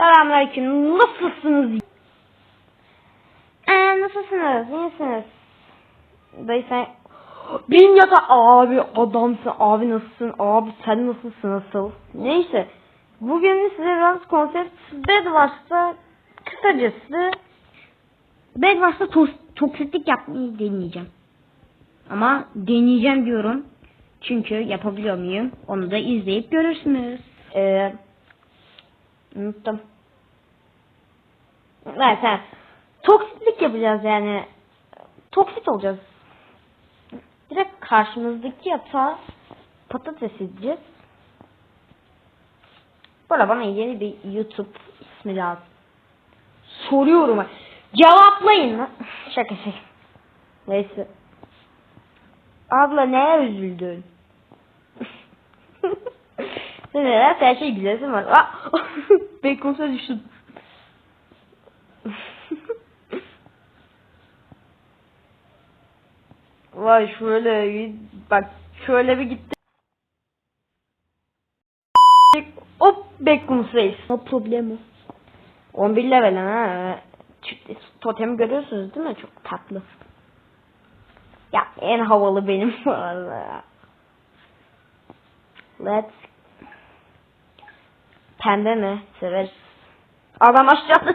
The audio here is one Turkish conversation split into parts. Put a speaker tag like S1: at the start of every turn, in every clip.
S1: Selamünaleyküm. Nasılsınız? Ee, nasılsınız? İyisiniz? Dayı sen... Bin yata abi adamsın. Abi nasılsın? Abi sen nasılsın? Nasıl? Neyse. Bugün size biraz konsept Bedwars'ta kısacası Bedwars'ta to- toksiklik yapmayı deneyeceğim. Ama deneyeceğim diyorum. Çünkü yapabiliyor muyum? Onu da izleyip görürsünüz. Ee, unuttum neyse toksiklik yapacağız yani toksit olacağız Direkt karşımızdaki yatağa patates edeceğiz. Böyle bana yeni bir YouTube ismi lazım. Soruyorum. Cevaplayın. Şaka şaka. Neyse. Abla neye üzüldün? Neden her şey gülesin var. Bekonsa düştüm. Vay şöyle bir- bak şöyle bir gitti. Hop Beckham face. No problemo. 11 level ha. Totemi görüyorsunuz değil mi? Çok tatlı. Ya en havalı benim. Let's Pembe mi? Severiz. Adam aşağıda.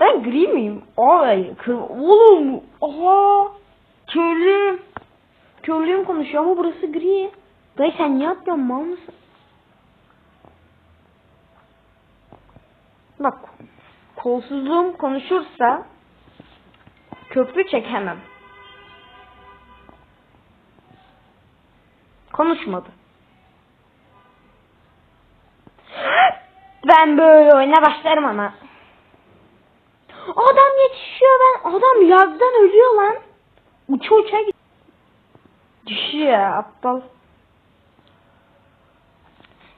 S1: ben gri miyim? Ay, kır oğlum. Aha. Körlüğüm. Körlüğüm konuşuyor ama burası gri. Dayı sen niye atlıyorsun mal mısın? Bak. Kolsuzluğum konuşursa köprü çekemem. Konuşmadı. Ben böyle oyuna başlarım ama. Adam yetişiyor ben. Adam lagdan ölüyor lan. Uça uça. Düşüyor aptal.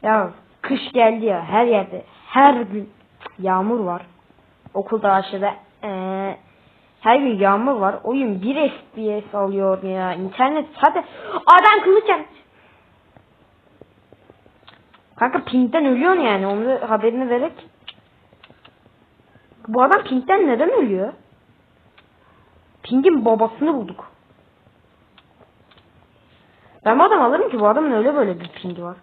S1: Ya kış geldi ya her yerde. Her gün yağmur var. Okulda aşağıda eee, her gün yağmur var. Oyun 1 FPS alıyor ya. İnternet hadi. Adam kılıç Kanka pinkten ölüyorsun yani. Onu haberini vererek. Bu adam pinkten neden ölüyor? Pink'in babasını bulduk. Ben bu adam alırım ki bu adamın öyle böyle bir pingi var.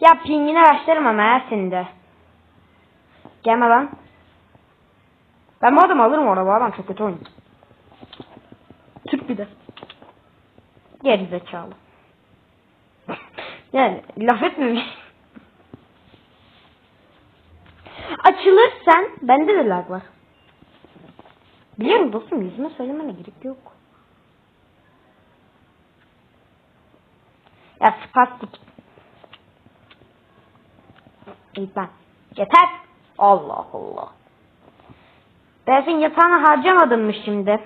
S1: Ya pingine başlarım ama. Gelme lan. Ben bu adamı alırım orada bu adam çok kötü oynuyor. Türk bir de. Geri zekalı. Yani laf etmemiş. Açılırsan bende de lag var. Biliyorum dostum yüzüme söylemene gerek yok. Ya spastik. Ben. Yeter. Allah Allah. Ben senin yatağını harcamadım mı şimdi?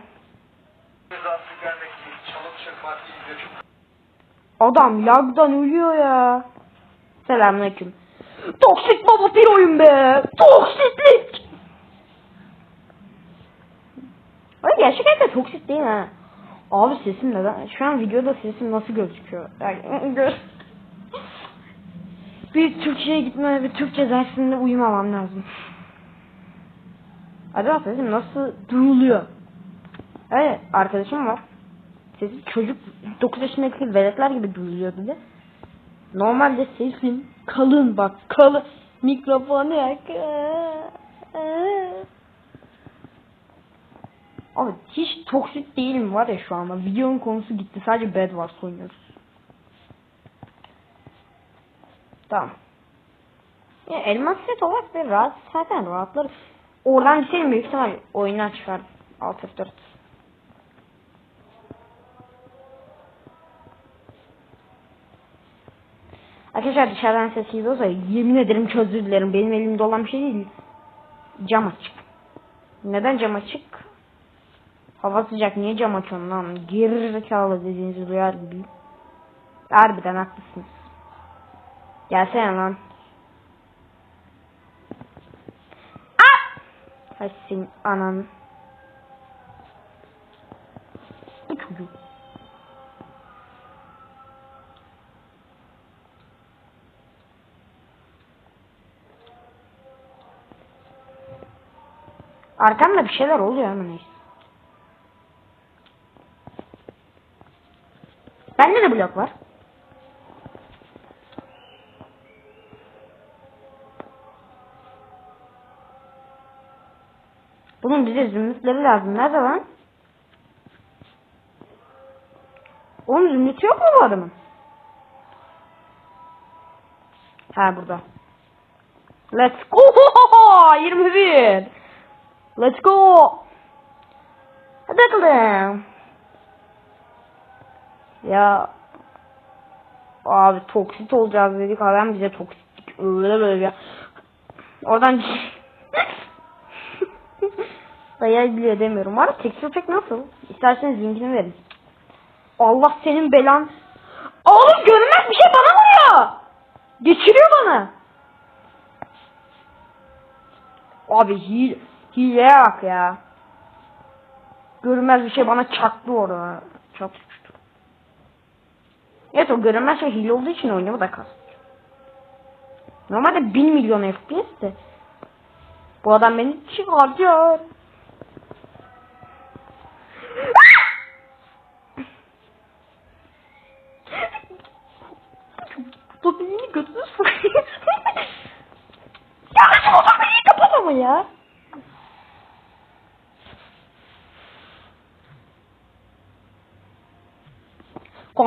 S2: Rızası gelmek değil, çalıp.
S1: Adam lagdan ölüyor ya. Selamünaleyküm. Toksik baba bir oyun be. Toksiklik. Ay gerçekten de toksik değil ha. Abi sesim neden? Şu an videoda sesim nasıl gözüküyor? Yani, gör. Bir Türkçe'ye gitme ve Türkçe dersinde uyumamam lazım. Acaba sesim nasıl duyuluyor? Evet arkadaşım var. Sesi çocuk 9 yaşındaki veletler gibi duyuluyor bir de. Normalde sesim kalın bak kalın. Mikrofonu yak. Abi hiç toksik değilim var ya şu anda. Videonun konusu gitti. Sadece Bed Wars oynuyoruz. Tamam. Ya elmas set olarak bir rahat zaten rahatlar. Oradan geçelim büyük ihtimal oyundan çıkar. Alt F4. Arkadaşlar dışarıdan ses geliyorsa yemin ederim ki dilerim. Benim elimde olan bir şey değil. Cam açık. Neden cam açık? Hava sıcak niye cam açıyorsun lan? Geri zekalı dediğinizi duyar gibi. Harbiden haklısınız. Gelsene lan. Ah! Hay senin anan. Bu çocuk. Arkamda bir şeyler oluyor ama neyse. Bende de blok var. Bunun bize zümrütleri lazım. Nerede lan? Oğlum zümrüt yok mu bu adamın? Ha burada. Let's go! 21. Let's go! Hadi bakalım. Ya abi toksit olacağız dedik adam bize toksit öyle böyle ya. Oradan Dayayabiliyor demiyorum. Var tekstür pek nasıl? İsterseniz linkini verin. Allah senin belan. Oğlum görünmez bir şey bana vuruyor. Geçiriyor bana. Abi hile, hileye bak ya. Görünmez bir şey bana çaktı orada. Çok suçtu. Evet o görünmez şey hile olduğu için oynuyor da kas. Normalde 1 milyon FPS de. Bu adam beni çıkartıyor. Beni götünü sokuyor. ya nasıl olur beni kapat ama ya.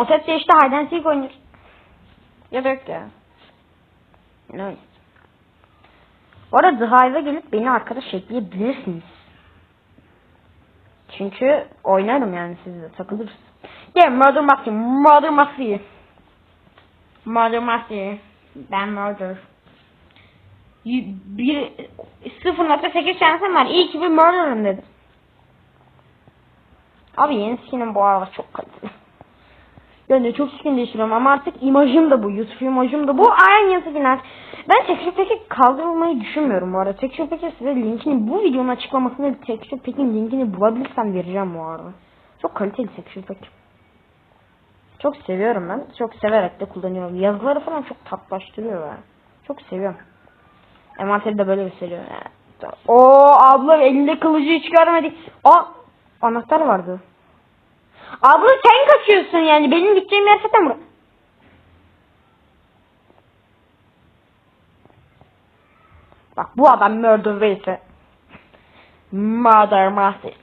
S1: Konsept değişti and seek oynuyoruz. Yok ya. Nice. Bu arada The Hive'a gelip beni arkadaş ekleyebilirsiniz. Çünkü oynarım yani sizle takılırız. Yeah, Murder Mafia, Murder Mafia. Murder Mafia. Ben Murder. Bir 0.8 şansım var. İyi ki bir Murder'ım dedim. Abi yeni skinim bu arada çok kaliteli. Ben de çok skin değiştiriyorum ama artık imajım da bu. YouTube imajım da bu. Aynı skinler. Ben Texture Pack'i kaldırılmayı düşünmüyorum bu arada. Texture Pack'e size linkini bu videonun açıklamasında Texture Pack'in linkini bulabilirsem vereceğim bu arada. Çok kaliteli Texture Pack. Çok seviyorum ben. Çok severek de kullanıyorum. Yazıları falan çok tatlaştırıyor ya. Çok seviyorum. Envanteri de böyle gösteriyor. Yani. O abla elinde kılıcı çıkarmadık. Aa anahtar vardı. Abla sen kaçıyorsun yani. Benim gideceğim yer zaten burası. Bak bu adam murder ise murder master.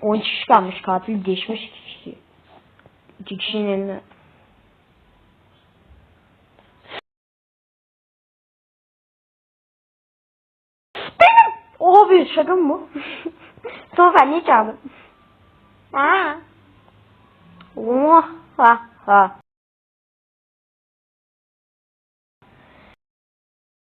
S1: 10 kişi kalmış katil geçmiş iki kişi. İki kişinin eline. Benim! Oha bir şaka mı bu? Sen niye çaldın? Ha. Oha ha ha.